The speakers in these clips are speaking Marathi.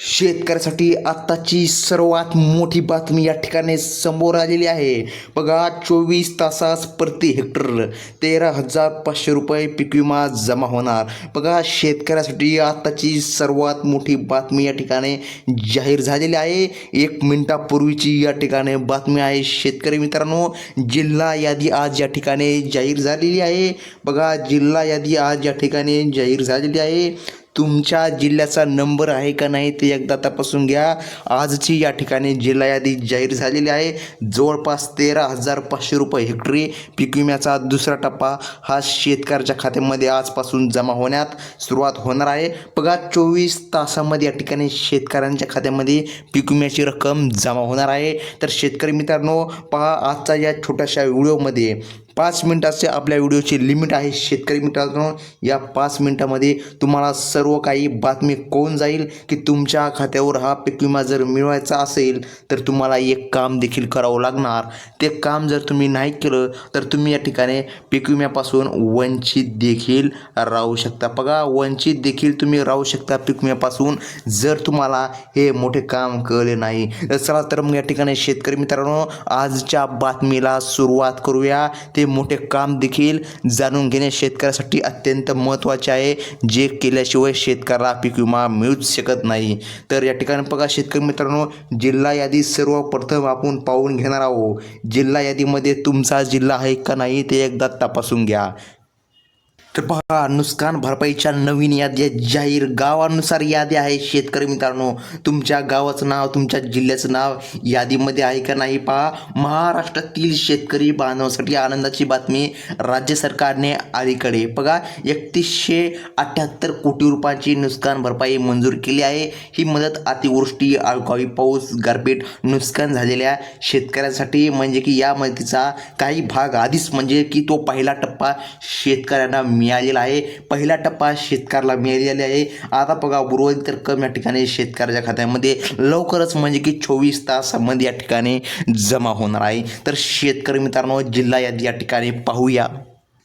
शेतकऱ्यासाठी आत्ताची सर्वात मोठी बातमी या ठिकाणी समोर आलेली आहे. बघा चोवीस तासास प्रति हेक्टर तेरा हजार पाचशे रुपये पीक विमा जमा होणार. बघा शेतकऱ्यासाठी आत्ताची सर्वात मोठी बातमी या ठिकाणी जाहीर झालेली आहे. एक मिनिटापूर्वीची या ठिकाणी बातमी आहे. शेतकरी मित्रांनो जिल्हा यादी आज या ठिकाणी जाहीर झालेली आहे. बघा जिल्हा यादी आज या ठिकाणी जाहीर झालेली आहे. तुमच्या जिल्ह्याचा नंबर आहे का नाही ते एकदा तपासून घ्या. आजची या ठिकाणी जिल्हा यादी जाहीर झालेली आहे. जवळपास तेरा हजार पाचशे रुपये हेक्टरी पीक विम्याचा दुसरा टप्पा हा शेतकऱ्याच्या खात्यामध्ये आजपासून जमा होण्यात सुरुवात होणार आहे. बघा चोवीस तासामध्ये या ठिकाणी शेतकऱ्यांच्या खात्यामध्ये पीक विम्याची रक्कम जमा होणार आहे. तर शेतकरी मित्रांनो पहा आजचा या छोट्याशा व्हिडिओमध्ये पाच मिनिटाचे आपल्या व्हिडिओची लिमिट आहे शेतकरी मित्रांनो. या पाच मिनिटामध्ये तुम्हाला सर्व काही बातमी कळून जाईल की तुमच्या खात्यावर हा पीक विमा जर मिळवायचा असेल तर तुम्हाला एक काम देखील करावं लागणार. ते काम जर तुम्ही नाही केलं तर तुम्ही या ठिकाणी पीक विम्यापासून वंचित देखील राहू शकता. बघा वंचित देखील तुम्ही राहू शकता पीक विम्यापासून जर तुम्हाला हे मोठे काम कळले नाही. तर चला तर मग या ठिकाणी शेतकरी मित्रांनो आजच्या बातमीला सुरुवात करूया. ते मोठे काम देखील जाणून घेणे शेतकऱ्यासाठी अत्यंत महत्त्वाचे आहे. जे केल्याशिवाय शेतकऱ्याला पीक विमा मिळूच शकत नाही. तर या ठिकाणी बघा शेतकरी मित्रांनो जिल्हा यादी सर्वप्रथम आपण पाहून घेणार आहोत. जिल्हा यादीमध्ये तुमचा जिल्हा आहे का नाही ते एकदा तपासून घ्या. तर पहा नुकसान भरपाईच्या नवीन याद्या जाहीर गावानुसार यादी आहे शेतकरी मित्रांनो तुमच्या गावाचं नाव तुमच्या जिल्ह्याचं नाव यादीमध्ये आहे का नाही पहा. महाराष्ट्रातील शेतकरी बांधवासाठी आनंदाची बातमी राज्य सरकारने अलीकडे. बघा एकतीसशे अठ्ठ्याहत्तर कोटी रुपयांची नुकसान भरपाई मंजूर केली आहे. ही मदत अतिवृष्टी अवकाळी पाऊस गारपीट नुकसान झालेल्या शेतकऱ्यांसाठी. म्हणजे की या मदतीचा काही भाग आधीच म्हणजे की तो पहिला टप्पा शेतकऱ्यांना मिळालेला आहे. पहिला टप्पा शेतकऱ्याला मिळालेला आहे. आता बघा उर्वरित रक्कम या ठिकाणी शेतकऱ्याच्या खात्यामध्ये लवकरच म्हणजे की चोवीस तासामध्ये या ठिकाणी जमा होणार आहे. तर शेतकरी मित्रांनो जिल्हा यादी या ठिकाणी पाहूया.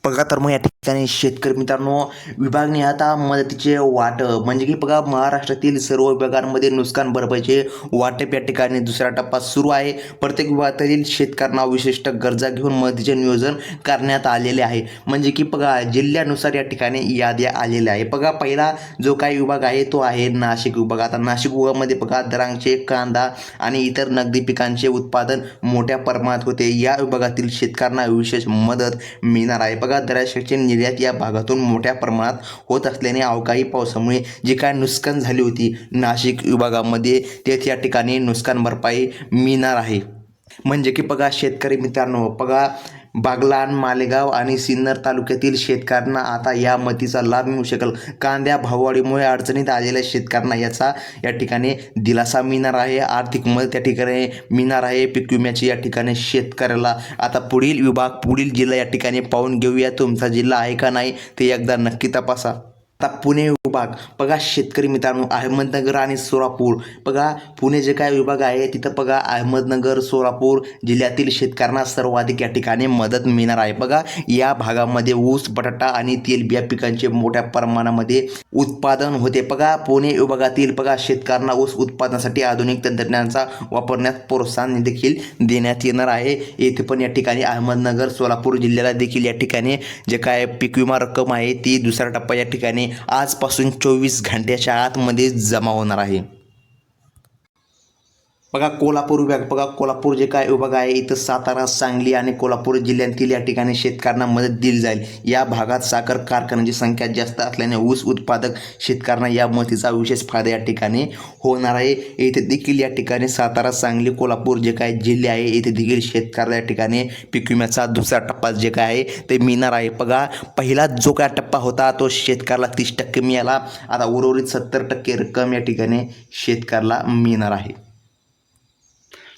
बघा तर मग या ठिकाणी त्याने शेतकरी मित्रांनो विभागने आता मदतीचे वाटप म्हणजे की बघा महाराष्ट्रातील सर्व विभागांमध्ये नुकसान भरपाईचे वाटप या ठिकाणी दुसरा टप्पा सुरू आहे. प्रत्येक विभागातील शेतकऱ्यांना विशिष्ट गरजा घेऊन मदतीचे नियोजन करण्यात आलेले आहे. म्हणजे की बघा जिल्ह्यानुसार या ठिकाणी याद्या आलेल्या आहे. बघा पहिला जो काही विभाग आहे तो आहे नाशिक विभाग. आता नाशिक विभागामध्ये बघा दरांचे कांदा आणि इतर नगदी पिकांचे उत्पादन मोठ्या प्रमाणात होते. या विभागातील शेतकऱ्यांना विशेष मदत मिळणार आहे. बघा दराशेचे निर्यात या भागातून मोठ्या प्रमाणात होत असल्याने अवकाळी पावसामुळे जी काय नुकसान झाली होती नाशिक विभागामध्ये तेथे या ठिकाणी नुकसान भरपाई मिळणार आहे. म्हणजे की बघा शेतकरी मित्रांनो बघा बागलाण मालेगाव आणि सिन्नर तालुक्यातील शेतकऱ्यांना आता या मतीचा लाभ मिळू शकेल. कांद्या भाववाढीमुळे अडचणीत आलेल्या शेतकऱ्यांना याचा या ठिकाणी दिलासा मिळणार आहे. आर्थिक मदत या ठिकाणी मिळणार आहे. पीक विम्याची या ठिकाणी शेतकऱ्याला आता पुढील विभाग पुढील जिल्हा या ठिकाणी पाहून घेऊया. तुमचा जिल्हा आहे का नाही ते एकदा नक्की तपासा. आता पुणे विभाग बघा शेतकरी मित्रांनो अहमदनगर आणि सोलापूर. बघा पुणे जे काय विभाग आहे तिथं बघा अहमदनगर सोलापूर जिल्ह्यातील शेतकऱ्यांना सर्वाधिक या ठिकाणी मदत मिळणार आहे. बघा या भागामध्ये ऊस बटाटा आणि तेलबिया पिकांचे मोठ्या प्रमाणामध्ये उत्पादन होते. बघा पुणे विभागातील बघा शेतकऱ्यांना ऊस उत्पादनासाठी आधुनिक तंत्रज्ञानाचा वापरण्यात प्रोत्साहन देखील देण्यात येणार आहे. येथे पण या ठिकाणी अहमदनगर सोलापूर जिल्ह्याला देखील या ठिकाणी जे काय पीक विमा रक्कम आहे ती दुसरा टप्पा या ठिकाणी आजपासून चोवीस घंट्याच्या आतमध्ये जमा होणार आहे. बघा कोल्हापूर विभाग बघा कोल्हापूर जे काय विभाग आहे इथं सातारा सांगली आणि कोल्हापूर जिल्ह्यातील या ठिकाणी शेतकऱ्यांना मदत दिली जाईल. या भागात साखर कारखान्यांची संख्या जास्त असल्याने ऊस उत्पादक शेतकऱ्यांना या मदतीचा विशेष फायदा या ठिकाणी होणार आहे. येथे देखील या ठिकाणी सातारा सांगली कोल्हापूर जे काय जिल्हे आहे येथे देखील शेतकऱ्याला या ठिकाणी पीक विम्याचा दुसरा टप्पा जे काय आहे ते मिळणार आहे. बघा पहिला जो काय टप्पा होता तो शेतकऱ्याला तीस टक्के मिळाला. आता उर्वरित सत्तर टक्के रक्कम या ठिकाणी शेतकऱ्याला मिळणार आहे.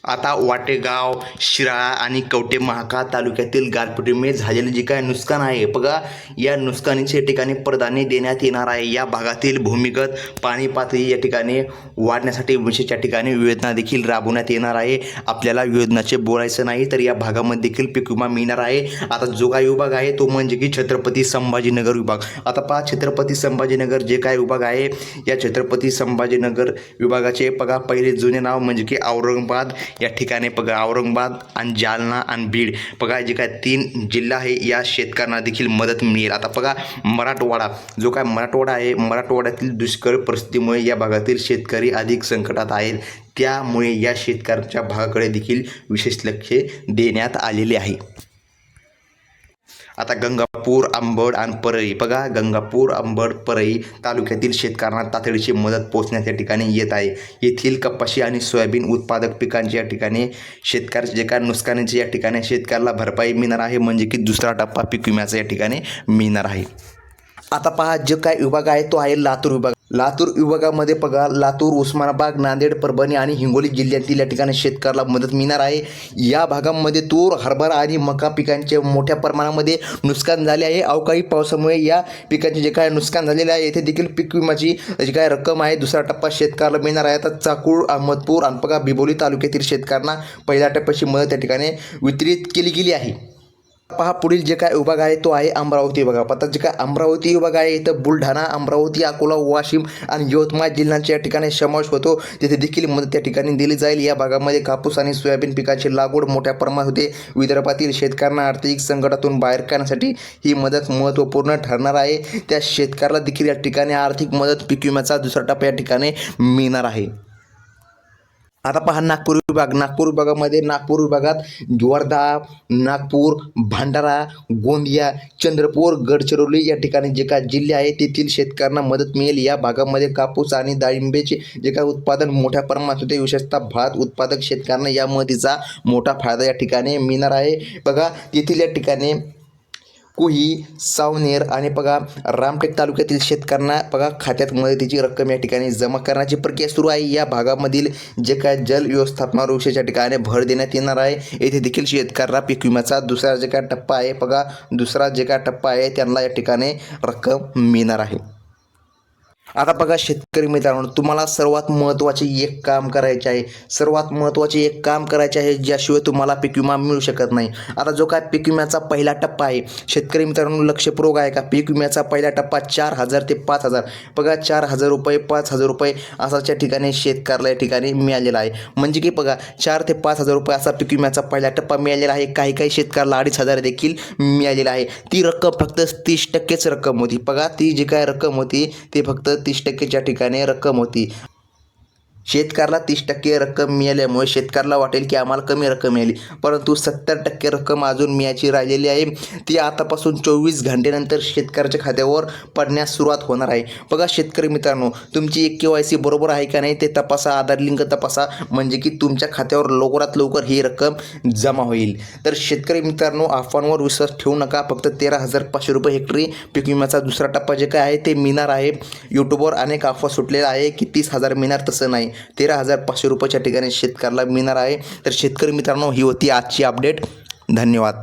आता वाटेगाव शिराळा आणि कवटे महाका तालुक्यातील गारपिटीमुळे झालेले जे काय नुकसान आहे. बघा या नुकसानीचे ठिकाणी प्रदाने देण्यात येणार आहे. या भागातील भूमिगत पाणी पातळी या ठिकाणी वाढण्यासाठी विशेष ठिकाणी योजना देखील राबवण्यात येणार आहे. आपल्याला योजनाचे बोलायचं नाही तर या भागामध्ये देखील पीक विमा मिळणार आहे. आता जो काय विभाग आहे तो म्हणजे की छत्रपती संभाजीनगर विभाग. आता पहा छत्रपती संभाजीनगर जे काय विभाग आहे या छत्रपती संभाजीनगर विभागाचे बघा पहिले जुने नाव म्हणजे की औरंगाबाद या ठिकाणी बघा औरंगाबाद आणि जालना आणि बीड. बघा जे काय तीन जिल्हा आहे या शेतकऱ्यांना देखील मदत मिळेल. आता बघा मराठवाडा. जो काय मराठवाडा आहे मराठवाड्यातील दुष्काळ परिस्थितीमुळे या भागातील शेतकरी अधिक संकटात आहेत. त्यामुळे या शेतकऱ्यांच्या भागाकडे देखील विशेष लक्ष देण्यात आलेले आहे. आता गंगापूर आंबड आणि परळी. बघा गंगापूर आंबड परळी तालुक्यातील शेतकऱ्यांना तातडीची मदत पोहोचण्याच्या ठिकाणी येत आहे. येथील कपाशी आणि सोयाबीन उत्पादक पिकांच्या या ठिकाणी शेतकऱ्याचे जे काय नुकसानीचे या ठिकाणी शेतकऱ्याला भरपाई मिळणार आहे म्हणजे की दुसरा टप्पा पीक विम्याचा या ठिकाणी मिळणार आहे. आता पहा जो काय विभाग आहे तो आहे लातूर विभाग. लातूर विभागामध्ये बघा लातूर उस्मानाबाद नांदेड परभणी आणि हिंगोली जिल्ह्यातील या ठिकाणी शेतकऱ्याला मदत मिळणार आहे. या भागामध्ये तूर हरभरा आणि मका पिकांचे मोठ्या प्रमाणामध्ये नुकसान झाले आहे. अवकाळी पावसामुळे या पिकांचे जे काय नुकसान झालेले आहे येथे देखील पीक विम्याची जी काय रक्कम आहे दुसरा टप्पा शेतकऱ्याला मिळणार आहे. आता चाकूर अहमदपूर अनपगा बिबोली तालुक्यातील शेतकऱ्यांना पहिल्या टप्प्याची मदत या ठिकाणी वितरित केली गेली आहे. पहा पुढील जे काय विभाग आहे तो आहे अमरावती विभाग. आता जे काय अमरावती विभाग आहे इथं बुलढाणा अमरावती अकोला वाशिम आणि यवतमाळ जिल्ह्यांच्या या ठिकाणी समावेश होतो. तिथे देखील मदत त्या ठिकाणी दिली जाईल. या भागामध्ये कापूस आणि सोयाबीन पिकाची लागवड मोठ्या प्रमाणात होते. विदर्भातील शेतकऱ्यांना आर्थिक संकटातून बाहेर काढण्यासाठी ही मदत महत्त्वपूर्ण ठरणार आहे. त्या शेतकऱ्याला देखील या ठिकाणी आर्थिक मदत पीक विम्याचा दुसरा टप्पा या ठिकाणी मिळणार आहे. आता पहा नागपूर विभाग. नागपूर विभागामध्ये नागपूर विभागात वर्धा नागपूर भंडारा गोंदिया चंद्रपूर गडचिरोली या ठिकाणी जे काय जिल्हे आहे तेथील शेतकऱ्यांना मदत मिळेल. या भागामध्ये कापूस आणि डाळिंबेचे जे काय उत्पादन मोठ्या प्रमाणात होते विशेषतः भात उत्पादक शेतकऱ्यांना या मदतीचा मोठा फायदा या ठिकाणी मिळणार आहे. बघा तेथील या ठिकाणी कुही सावनेर आणि बघा रामटेक तालुक्यातील शेतकऱ्यांना बघा खात्यात मदतीची रक्कम या ठिकाणी जमा करण्याची प्रक्रिया सुरू आहे. या भागामधील जे काय जल व्यवस्थापना विषयाच्या ठिकाणी भर देण्यात येणार आहे येथे देखील शेतकऱ्यांना पीक विम्याचा दुसरा जे काय टप्पा आहे बघा दुसरा जे काय टप्पा आहे त्यांना या ठिकाणी रक्कम मिळणार आहे. आता बघा शेतकरी मित्रांनो तुम्हाला सर्वात महत्त्वाचे एक काम करायचे आहे. सर्वात महत्त्वाचे एक काम करायचे आहे ज्याशिवाय तुम्हाला पीक विमा मिळू शकत नाही. आता जो काय पीक विम्याचा पहिला टप्पा आहे शेतकरी मित्रांनो लक्षपूर्वक आहे का? पीक विम्याचा पहिला टप्पा चार हजार ते पाच हजार. बघा चार हजार रुपये पाच हजार रुपये असाच्या ठिकाणी शेतकऱ्याला या ठिकाणी मिळालेला आहे. म्हणजे की बघा चार ते पाच हजार रुपये असा पीक विम्याचा पहिला टप्पा मिळालेला आहे. काही काही शेतकऱ्याला अडीच हजार देखील मिळालेला आहे. ती रक्कम फक्त तीस टक्केच रक्कम होती. बघा ती जी काय रक्कम होती ते फक्त तीस टक्केच्या ठिकाणी रक्कम होती. शेतकऱ्याला तीस टक्के रक्कम मिळाल्यामुळे शेतकऱ्याला वाटेल की आम्हाला कमी रक्कम मिळाली. परंतु सत्तर टक्के रक्कम अजून मिळायची राहिलेली आहे. ती आतापासून चोवीस घंटेनंतर शेतकऱ्याच्या खात्यावर पडण्यास सुरुवात होणार आहे. बघा शेतकरी मित्रांनो तुमची एक के वाय सी बरोबर आहे का नाही ते तपासा आधार लिंक तपासा. म्हणजे की तुमच्या खात्यावर लवकरात लवकर ही रक्कम जमा होईल. तर शेतकरी मित्रांनो अफवांवर विश्वास ठेवू नका. फक्त तेरा हजार पाचशे रुपये हेक्टरी पीक विम्याचा दुसरा टप्पा जे काय आहे ते मिळणार आहे. यूट्यूबवर अनेक अफवा सुटलेला आहे की तीस हजार मिळणार तसं नाही. तेरा हजार पाचशे रुपयाच्या ठिकाणी शेतकऱ्याला मिळणार आहे. तर शेतकरी मित्रांनो ही होती आजची अपडेट धन्यवाद.